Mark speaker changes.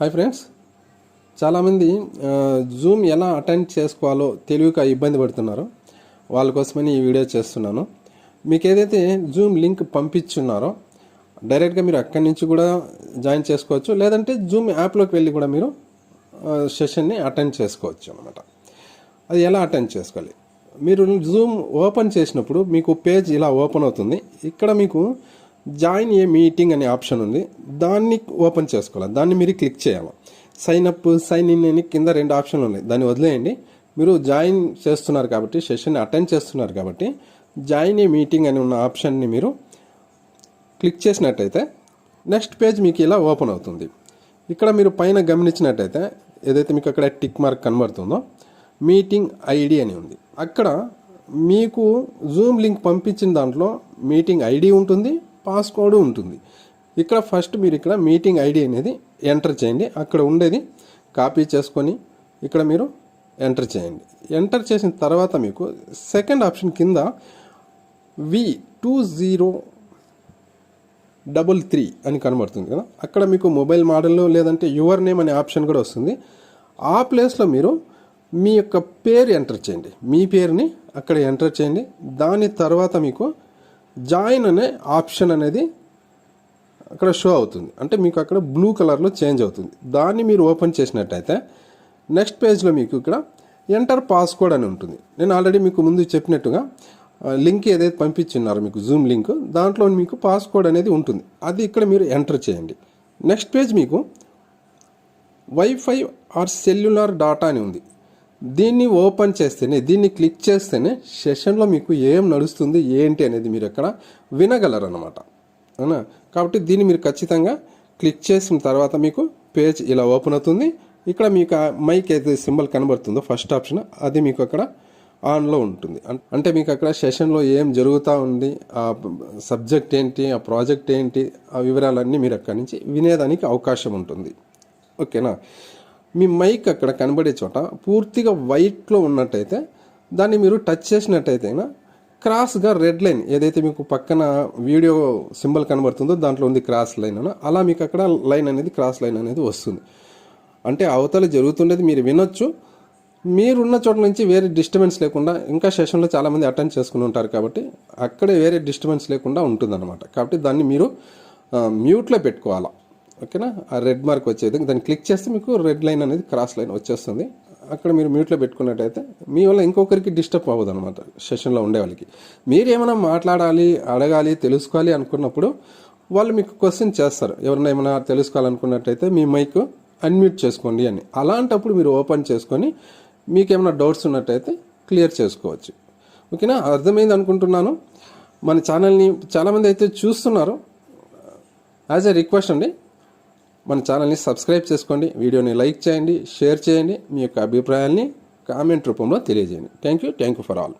Speaker 1: Hi friends చాలామంది Zoom ఎలా attend చేసుకోవాలో తెలివిక ఇబ్బంది పడుతున్నారు. వాళ్ళ కోసమని ఈ వీడియో చేస్తున్నాను. మీకు ఏదైతే జూమ్ లింక్ పంపించున్నారో డైరెక్ట్గా మీరు అక్కడి నుంచి కూడా జాయిన్ చేసుకోవచ్చు. లేదంటే జూమ్ యాప్లోకి వెళ్ళి కూడా మీరు సెషన్ని అటెండ్ చేసుకోవచ్చు అనమాట అది ఎలా అటెండ్ చేసుకోవాలి? మీరు జూమ్ ఓపెన్ చేసినప్పుడు మీకు పేజ్ ఇలా ఓపెన్ అవుతుంది. ఇక్కడ మీకు జాయిన్ ఏ మీటింగ్ అనే ఆప్షన్ ఉంది. దాన్ని ఓపెన్ చేసుకోవాలి. దాన్ని మీరు క్లిక్ చేయాలి. సైన్ అప్ సైన్ ఇన్ అని కింద రెండు ఆప్షన్లు ఉన్నాయి. దాన్ని వదిలేయండి. మీరు జాయిన్ చేస్తున్నారు కాబట్టి సెషన్ అటెండ్ చేస్తున్నారు కాబట్టి జాయిన్ ఏ మీటింగ్ అని ఉన్న ఆప్షన్ని మీరు క్లిక్ చేసినట్టయితే నెక్స్ట్ పేజ్ మీకు ఇలా ఓపెన్ అవుతుంది. ఇక్కడ మీరు పైన గమనించినట్టయితే ఏదైతే మీకు అక్కడ టిక్ మార్క్ కనబడుతుందో మీటింగ్ ఐడి అని ఉంది. అక్కడ మీకు జూమ్ లింక్ పంపించిన దాంట్లో మీటింగ్ ఐడి ఉంటుంది. పాస్కోడ్ ఉంటుంది. ఇక్కడ ఫస్ట్ మీరు ఇక్కడ మీటింగ్ ఐడి అనేది ఎంటర్ చేయండి. అక్కడ ఉండేది కాపీ చేసుకొని ఇక్కడ మీరు ఎంటర్ చేయండి. ఎంటర్ చేసిన తర్వాత మీకు సెకండ్ ఆప్షన్ కింద V two zero double three అని కనబడుతుంది కదా. అక్కడ మీకు మొబైల్ మోడల్ లేదంటే యువర్ నేమ్ అనే ఆప్షన్ కూడా వస్తుంది. ఆ ప్లేస్లో మీరు మీ యొక్క పేరు ఎంటర్ చేయండి. మీ పేరుని అక్కడ ఎంటర్ చేయండి. దాని తర్వాత మీకు జాయిన్ అనే ఆప్షన్ అనేది అక్కడ షో అవుతుంది. అంటే మీకు అక్కడ బ్లూ కలర్లో చేంజ్ అవుతుంది. దాన్ని మీరు ఓపెన్ చేసినట్టయితే నెక్స్ట్ పేజ్లో మీకు ఇక్కడ ఎంటర్ పాస్కోడ్ అని ఉంటుంది. నేను ఆల్రెడీ మీకు ముందు చెప్పినట్టుగా లింక్ ఏదైతే పంపించున్నారో మీకు జూమ్ లింక్ దాంట్లో మీకు పాస్కోడ్ అనేది ఉంటుంది. అది ఇక్కడ మీరు ఎంటర్ చేయండి. నెక్స్ట్ పేజ్ మీకు వైఫై ఆర్ సెల్యులార్ డాటా అని ఉంది. దీన్ని ఓపెన్ చేస్తేనే దీన్ని క్లిక్ చేస్తేనే సెషన్లో మీకు ఏం నడుస్తుంది ఏంటి అనేది మీరు ఎక్కడ వినగలరు అనమాట అవునా? కాబట్టి దీన్ని మీరు ఖచ్చితంగా క్లిక్ చేసిన తర్వాత మీకు పేజ్ ఇలా ఓపెన్ అవుతుంది. ఇక్కడ మీకు మైక్ అయితే సింబల్ కనబడుతుందో ఫస్ట్ ఆప్షన్ అది మీకు అక్కడ ఆన్లో ఉంటుంది. అంటే మీకు అక్కడ సెషన్లో ఏం జరుగుతూ ఉంది ఆ సబ్జెక్ట్ ఏంటి ఆ ప్రాజెక్ట్ ఏంటి ఆ వివరాలన్నీ మీరు అక్కడి నుంచి వినేదానికి అవకాశం ఉంటుంది. ఓకేనా? మీ మైక్ అక్కడ కనబడే చోట పూర్తిగా వైట్లో ఉన్నట్టయితే దాన్ని మీరు టచ్ చేసినట్టయితే క్రాస్గా రెడ్ లైన్ ఏదైతే మీకు పక్కన వీడియో సింబల్ కనబడుతుందో దాంట్లో ఉంది క్రాస్ లైన్ అని అలా మీకు అక్కడ లైన్ అనేది క్రాస్ లైన్ అనేది వస్తుంది. అంటే అవతల జరుగుతుండేది మీరు వినొచ్చు. మీరున్న చోట నుంచి వేరే డిస్టర్బెన్స్ లేకుండా ఇంకా సెషన్లో చాలామంది అటెండ్ చేసుకుని ఉంటారు కాబట్టి అక్కడే వేరే డిస్టర్బెన్స్ లేకుండా ఉంటుందన్నమాట. కాబట్టి దాన్ని మీరు మ్యూట్లో పెట్టుకోవాలా. ఓకేనా? ఆ రెడ్ మార్క్ వచ్చేది. దాన్ని క్లిక్ చేస్తే మీకు రెడ్ లైన్ అనేది క్రాస్ లైన్ వచ్చేస్తుంది. అక్కడ మీరు మ్యూట్లో పెట్టుకున్నట్టయితే మీ వల్ల ఇంకొకరికి డిస్టర్బ్ అవ్వదు అనమాట సెషన్లో ఉండే వాళ్ళకి. మీరు ఏమైనా మాట్లాడాలి అడగాలి తెలుసుకోవాలి అనుకున్నప్పుడు వాళ్ళు మీకు క్వశ్చన్ చేస్తారు. ఎవరైనా ఏమైనా తెలుసుకోవాలనుకున్నట్టయితే మీ మైక్ అన్మ్యూట్ చేసుకోండి అని. అలాంటప్పుడు మీరు ఓపెన్ చేసుకొని మీకు ఏమైనా డౌట్స్ ఉన్నట్టయితే క్లియర్ చేసుకోవచ్చు. ఓకేనా? అర్థమైంది అనుకుంటున్నాను. మన ఛానల్ని చాలామంది అయితే చూస్తున్నారు. యాజ్ ఎ రిక్వెస్ట్ అండి మన ఛానల్ని సబ్స్క్రైబ్ చేసుకోండి వీడియోని లైక్ చేయండి షేర్ చేయండి మీ యొక్క అభిప్రాయాల్ని కామెంట్ రూపంలో తెలియజేయండి. Thank you thank you for all